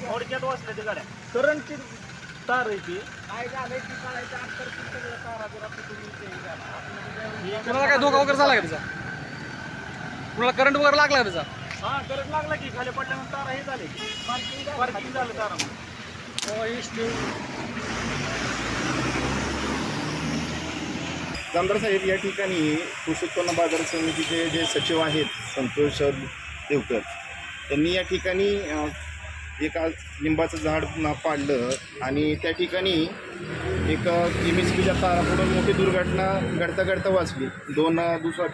थोडक्यात वाचल्या त्या गाड्या. करंटची तार आहे ती. काय झालंय की कळायचं अंतर पण सगळं तारा बिरा फुटून इथे हे झालं. आतमध्ये कुणाला काय धोका वगैरे झाला का त्याचा कुणाला करंट वगैरे लागला का त्याचा हा करंट लागला की खाली पडल्यानंतर तारा हे झाले. पार्किंग झालं. तारा जामदार साहेब या ठिकाणी कृषी उत्पन्न बाजार समितीचे जे सचिव आहेत संतोष देवकर त्यांनी या ठिकाणी एका लिंबाचं झाड पाडलं आणि त्या ठिकाणी एक एम एस पीच्या मोठी दुर्घटना घडता घडता वाचली. दोन दुसरा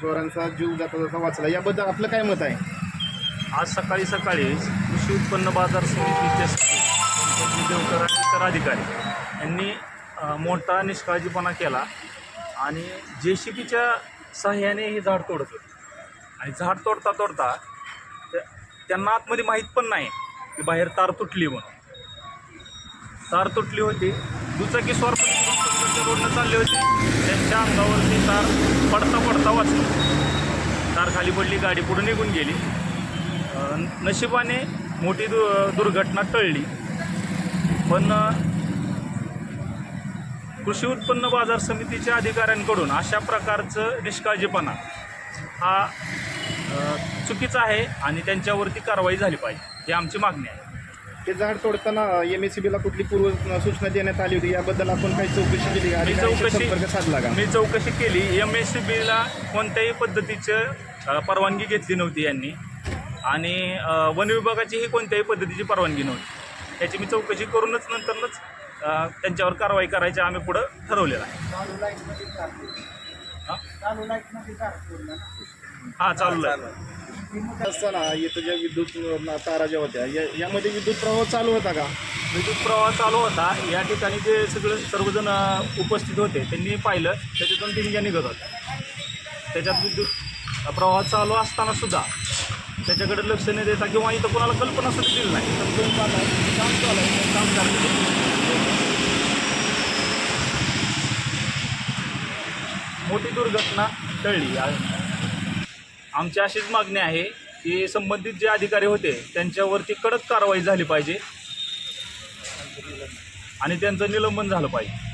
चोरांचा जीव जाता जाता वाचला. याबद्दल आपलं काय मत आहे? आज सकाळी सकाळीच कृषी उत्पन्न बाजार समितीचे देवकर इतर अधिकारी यांनी मोठा निष्काळजीपणा केला आणि जे सी पीच्या सहाय्याने हे झाड तोडत होते आणि झाड तोडता तोडता त्यांना आतमध्ये माहीत पण नाही की बाहेर तार तुटली म्हणून. तार तुटली होती. दुचाकी स्वर रोडनं चालले होते. त्यांच्या अंगावरती तार पडता पडता वाचली. तार खाली पडली गाडी पुढे निघून गेली. नशिबाने मोठी दु दुर्घटना टळली. पण कृषी उत्पन्न बाजार समितीच्या अधिकाऱ्यांकडून अशा प्रकारचं निष्काळजीपणा हा चुकीचा आहे आणि त्यांच्यावरती कारवाई झाली पाहिजे ही आमची मागणी आहे. ते झाड तोडताना एम एस सी बीला कुठली पूर्व सूचना देण्यात आली होती याबद्दल आपण काही चौकशी केली का? मी अधिकाऱ्यांशी चौकशी- संपर्क साधला का? मी चौकशी केली. एम एस सी बीला कोणत्याही पद्धतीचं अ, परवानगी घेतली नव्हती यांनी. आणि अ, वन विभागाचीही कोणत्याही पद्धतीची परवानगी नव्हती. त्याची मी चौकशी करूनच नंतरच अ, त्यांच्यावर कारवाई करायची आम्ही पुढं ठरवलेलं आहे. हा? हां चालू आहे. असताना इथं ज्या विद्युत तारा ज्या होत्या या यामध्ये विद्युत प्रवाह चालू होता का? विद्युत प्रवाह चालू होता. या ठिकाणी जे सगळे सर्वजण अ, उपस्थित होते त्यांनी पाहिलं त्याच्यातून दिंग्या निघत होत्या. त्याच्यात विद्युत प्रवाह चालू असताना सुद्धा त्याच्याकडे लक्ष न देता किंवा इथं कोणाला कल्पना सुद्धा दिली नाही. तर काम चालू आहे काम चालू मोठी दुर्घटना टळली आमची अशीच मागणी आहे की संबंधित जे अधिकारी होते त्यांच्यावरती कडक कारवाई झाली पाहिजे. आणि त्यांचं निलंबन झालं पाहिजे.